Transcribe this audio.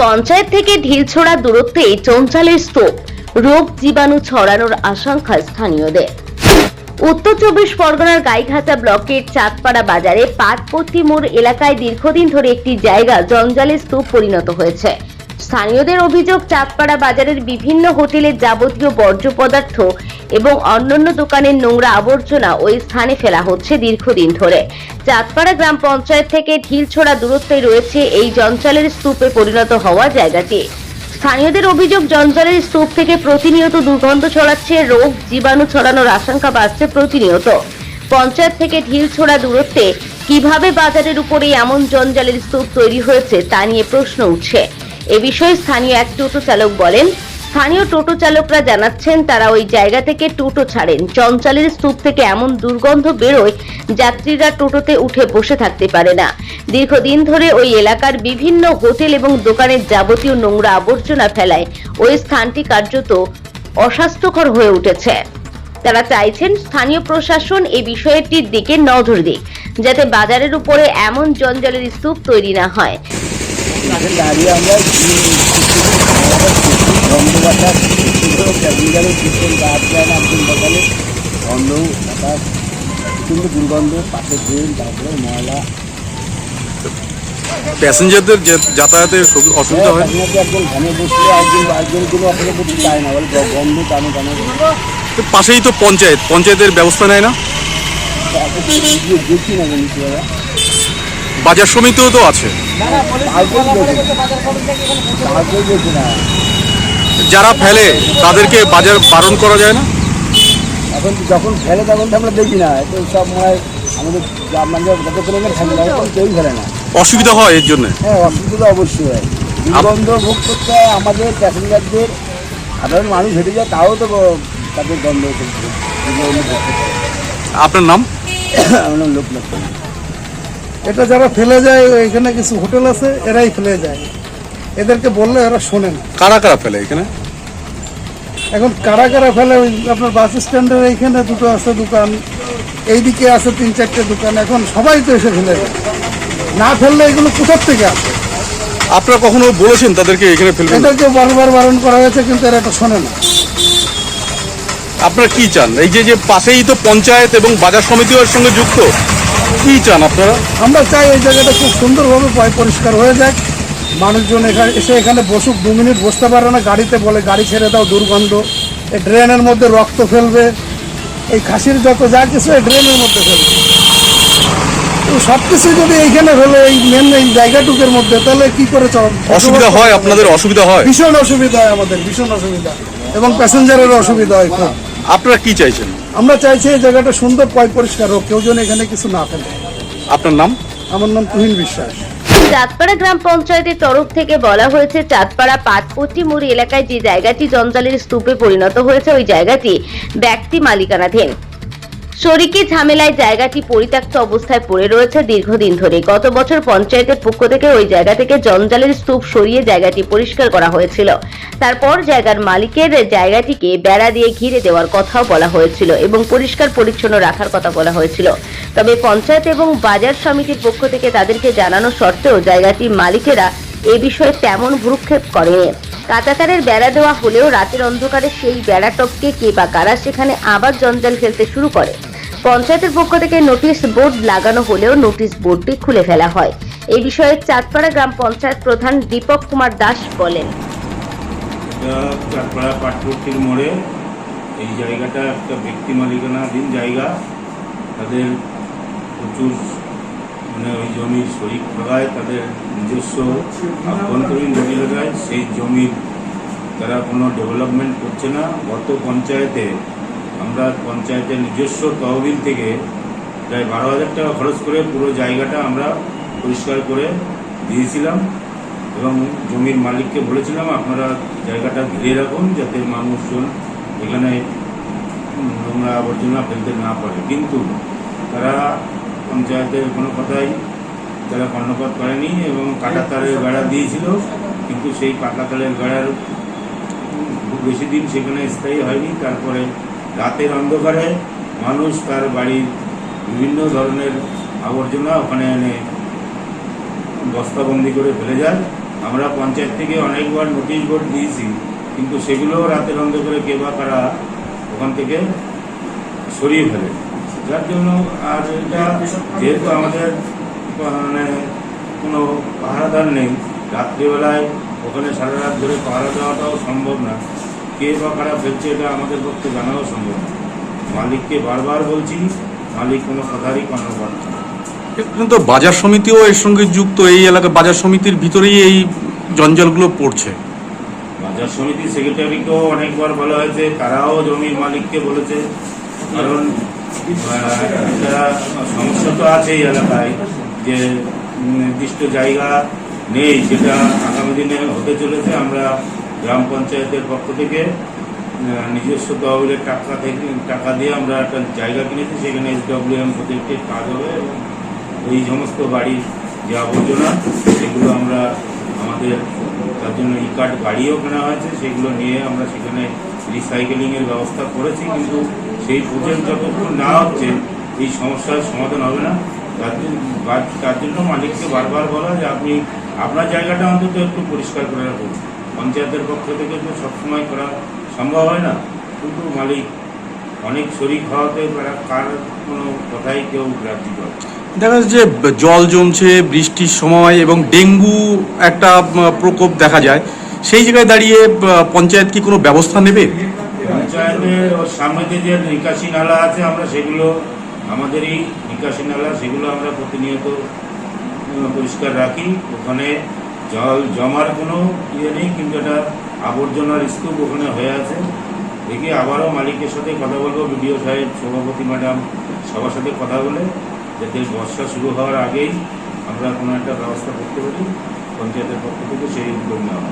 পঞ্চায়েত থেকে ঢিলছোড়া দূরত্বে চঞ্চালের স্তূপ। রোগ জীবাণু ছড়ানোর আশঙ্কা স্থানীয়দের। উত্তর চব্বিশ পরগনার গাইঘাটা ব্লকের চাঁদপাড়া বাজারে পাটপট্টি মোড় এলাকায় দীর্ঘদিন ধরে একটি জায়গা জঞ্জালের স্তূপ পরিণত হয়েছে। স্থানীয়দের অভিযোগ, চাঁদপাড়া বাজারের বিভিন্ন হোটেলের যাবতীয় বর্জ্য পদার্থ এবং অন্যান্য দোকানের নোংরা আবর্জনা ওই স্থানে ফেলা হচ্ছে দীর্ঘদিন ধরে। চাঁদপাড়া গ্রাম পঞ্চায়েত থেকে ঢিলছোড়া দূরত্বে রয়েছে এই জঞ্জালের স্তূপে পরিণত হওয়া জায়গাটি। স্থানীয়দের অভিযোগ, জঞ্জালের স্তূপ থেকে প্রতিনিয়ত দুর্গন্ধ ছড়াচ্ছে, রোগ, জীবাণু ছড়ানোর আশঙ্কা বাড়ছে প্রতিনিয়ত। পঞ্চায়েত থেকে ঢিল ছোড়া দূরত্বে কীভাবে বাজারের উপরে এমন জঞ্জালের স্তূপ তৈরি হয়েছে তা নিয়ে প্রশ্ন উঠছে। এ বিষয়ে স্থানীয় এক টোটো চালক বলেন স্থানীয় টোটো চালকরা জানাচ্ছেন, তারা ওই জায়গা থেকে টোটো ছাড়েন। চঞ্চালের স্তূপ থেকে এমন দুর্গন্ধ বেরোয়, যাত্রীরা টোটোতে উঠে বসে থাকতে পারে না। দীর্ঘদিন ধরে ওই এলাকার বিভিন্ন হোটেল এবং দোকানের যাবতীয় নোংরা আবর্জনা ফেলায় ওই স্থানটি কার্যত অস্বাস্থ্যকর হয়ে উঠেছে। তারা চাইছেন স্থানীয় প্রশাসন এই বিষয়টির দিকে নজর দিক, যাতে বাজারের উপরে এমন জঞ্জালের স্তূপ তৈরি না হয়। বন্ধ বাতাস প্যাসেঞ্জারও সিস্টেম গাছ যায় না একদিন বদলে গন্ধ বাতাস কিন্তু দুর্গন্ধ পাশে ড্রেন তারপরে ময়লা প্যাসেঞ্জারদের যে- যাতায়াতের খুব অসুবিধা হয়? একজন ঘামে বসলে একজন একজন কোনো আপনাকে চায় না বলে গন্ধ টানো টানো পাশেই তো পঞ্চায়েত, পঞ্চায়েতের ব্যবস্থা নেয় না? দেখি না বাজার সমিতিও তো আছে। না যারা ফেলে তাদেরকে বাজার বারণ করা যায় না? এখন যখন ফেলে তখন তো আমরা দেখি না। তো সব মনে হয় আমাদের আমাদের এখানে থাকি না তখন কেউই ফেলে না। অসুবিধা হয় এর জন্য? হ্যাঁ অসুবিধা অবশ্যই হয়। দুর্গন্ধ ভোগ করতে হয় আমাদের প্যাসেঞ্জারদের। সাধারণ মানুষ হেঁটে যায় তাও তো তাদের গন্ধ। আপনার নাম? আমার নাম লোকনাথ। এটা যারা ফেলে যায় এখানে কিছু হোটেল আছে এরাই ফেলে যায়। এদেরকে বললে এরা শোনে না। কারা কারা ফেলে এখানে? এখন কারা কারা ফেলে ওই আপনার বাস স্ট্যান্ডের এইখানে দুটো আছে দোকান এইদিকে আছে তিন চারটে দোকান এখন সবাই তো এসে ফেলে। না ফেললে এগুলো কোথার থেকে আসে? আপনারা কখনো বলেছেন তাদেরকে এখানে ফেলবেন? এদেরকে বারবার বারণ করা হয়েছে কিন্তু এরা এটা শোনে না। আপনারা কি চান? এই যে যে পাশেই তো পঞ্চায়েত এবং বাজার সমিতিও এর সঙ্গে যুক্ত কি চান আপনারা? আমরা চাই এই জায়গাটা খুব সুন্দরভাবে পরিষ্কার হয়ে যাক। মানুষজন এখানে এসে এখানে বসুক দু মিনিট বসতে পারে না গাড়িতে বলে গাড়ি ছেড়ে দাও দুর্গন্ধ। এই ড্রেনের মধ্যে রক্ত ফেলবে। এই খাসির যত যা কিছু এই ড্রেনের মধ্যে ফেলবে। সব কিছু যদি এইখানে ফেলে এই মেন এই জায়গাটুকের মধ্যে তাহলে কি করে চল অসুবিধা হয় আপনাদের অসুবিধা হয়? ভীষণ অসুবিধা হয় আমাদের ভীষণ অসুবিধা। এবং প্যাসেঞ্জারের অসুবিধা হয় খুব। আপনারা কি চাইছেন? আমরা চাইছি এই জায়গাটা সুন্দর পয় পরিষ্কার হোক কেউ যেন এখানে কিছু না ফেলে। আপনার নাম? আমার নাম তুহিন বিশ্বাস। চাঁদপাড়া গ্রাম পঞ্চায়েতের তরফ থেকে বলা হয়েছে, চাঁদপাড়া পাটপট্টি মোড় এলাকায় যে জায়গাটি জঞ্জালের স্তূপে পরিণত হয়েছে, ওই জায়গাটি ব্যক্তি মালিকানাধীন। শরিকি ঝামেলায় জায়গাটি পরিত্যক্ত অবস্থায় পড়ে রয়েছে দীর্ঘদিন ধরে গত বছর পঞ্চায়েতের পক্ষ থেকে ওই জায়গা থেকে জঞ্জালের স্তূপ সরিয়ে জায়গাটি পরিষ্কার করা হয়েছিল। তারপর জায়গার মালিকের জায়গাটিকে বেড়া দিয়ে ঘিরে দেওয়ার কথাও বলা হয়েছিল এবং পরিষ্কার পরিচ্ছন্ন রাখার কথা বলা হয়েছিল। তবে পঞ্চায়েত এবং বাজার সমিতির পক্ষ থেকে তাদেরকে জানানো সত্ত্বেও জায়গাটির মালিকেরা এ বিষয়ে তেমন ভ্রুক্ষেপ করেনি। কাটাতারের বেড়া দেওয়া হলেও রাতের অন্ধকারে সেই বেড়া টপকে কে বা কারা সেখানে আবার জঞ্জাল ফেলতে শুরু করে। পঞ্চায়েতের পক্ষ থেকে নোটিশ বোর্ড লাগানো হলেও নোটিশ বোর্ডটি খুলে ফেলা হয়। এই বিষয়ে চাঁদপাড়া গ্রাম পঞ্চায়েত প্রধান দীপক কুমার দাস বলেন। এটা চারপাড়া পাটপট্টির মোড়ে এই জায়গাটা একটা ব্যক্তি মালিকানাধীন জায়গা। তাদের প্রচুর মানে ওই জমির শরিক থাকায় তাদের নিজস্ব আভ্যন্তরীণ জটিলতায় সেই জমির তারা কোনো ডেভেলপমেন্ট করছে না। গত পঞ্চায়েতে আমরা পঞ্চায়েতের নিজস্ব তহবিল থেকে প্রায় বারো হাজার টাকা খরচ করে পুরো জায়গাটা আমরা পরিষ্কার করে দিয়েছিলাম এবং জমির মালিককে বলেছিলাম, আপনারা জায়গাটা ঘিরে রাখুন যাতে মানুষজন এখানে নোংরা আবর্জনা ফেলতে না পারে। কিন্তু তারা পঞ্চায়েতের কোনো কথাই তারা কর্ণপাত করেনি এবং কাটাতারের বেড়া দিয়েছিল, কিন্তু সেই কাটাতারের বেড়ার খুব বেশি দিন সেখানে স্থায়ী হয়নি। তারপরে রাতের অন্ধকারে মানুষ তার বাড়ির বিভিন্ন ধরনের আবর্জনা ওখানে এনে বস্তাবন্দি করে ফেলে যায়। আমরা পঞ্চায়েত থেকে অনেকবার নোটিশ বোর্ড দিয়েছি, কিন্তু সেগুলোও রাতের অন্ধকারে কে বা কারা ওখান থেকে সরিয়ে ফেলে। যার জন্য আর এটা যেহেতু আমাদের মানে কোনো পাহারাদার নেই, রাত্রিবেলায় ওখানে সারা রাত ধরে পাহারা দেওয়াটাও সম্ভব না। কে বা কারা ফেলছে এটা আমাদের পক্ষে জানাও সম্ভব না মালিককে বারবার বলছি মালিক কোনো কথারই কর্ণপাত করে না। কিন্তু বাজার সমিতিও এর সঙ্গে যুক্ত এই এলাকা বাজার সমিতির ভিতরেই এই জঞ্জালগুলো পড়ছে। বাজার সমিতির সেক্রেটারিকেও অনেকবার বলা হয়েছে তারাও জমির মালিককে বলেছে। কারণ সমস্যা তো আছে এই এলাকায় যে নির্দিষ্ট জায়গা নেই যেটা আগামী দিনে হতে চলেছে আমরা গ্রাম পঞ্চায়েতের পক্ষ থেকে নিজস্ব তহবিলের টাকা থেকে, টাকা দিয়ে আমরা একটা জায়গা কিনেছি, সেখানে এস ডব্লিউএম প্রজেক্টের কাজ হবে এবং ওই সমস্ত বাড়ির যে আবর্জনা, সেগুলো আমরা আমাদের, তার জন্য ই কার্ড গাড়িও কেনা হয়েছে, সেগুলো নিয়ে আমরা সেখানে রিসাইকেলিংয়ের ব্যবস্থা করেছি, কিন্তু সেই প্রজেক্ট যতক্ষণ না হচ্ছে, এই সমস্যার সমাধান হবে না। তার তার জন্য মালিককে বারবার বলা যে আপনি, আপনার জায়গাটা অন্তত একটু পরিষ্কার করে রাখুন। পঞ্চায়েতের পক্ষ থেকে তো সবসময় করা সম্ভব হয় না। কিন্তু মালিক অনেক শরিক হওয়াতে তারা কার কোনো কথাই কেউ গ্রাহ্য করে দেখা যাচ্ছে যে জল জমছে বৃষ্টির সময় এবং ডেঙ্গু একটা প্রকোপ দেখা যায়। সেই জায়গায় দাঁড়িয়ে পঞ্চায়েত কি কোনো ব্যবস্থা নেবে? পঞ্চায়েতের ওর সামনে যে নিকাশি নালা আছে আমরা সেগুলো আমাদেরই নিকাশি নালা সেগুলো আমরা প্রতিনিয়ত পরিষ্কার রাখি। ওখানে জল জমার কোনো ইয়ে নেই, কিন্তু এটা আবর্জনার স্তূপ ওখানে হয়ে আছে। দেখি আবারও মালিকের সাথে কথা বলব, বিডিও সাহেব, সভাপতি ম্যাডাম সবার সাথে কথা বলে, যাতে বর্ষা শুরু হওয়ার আগেই আমরা কোনো একটা ব্যবস্থা করতে পারি, পঞ্চায়েতের পক্ষ থেকে সেই উদ্যোগ নেওয়া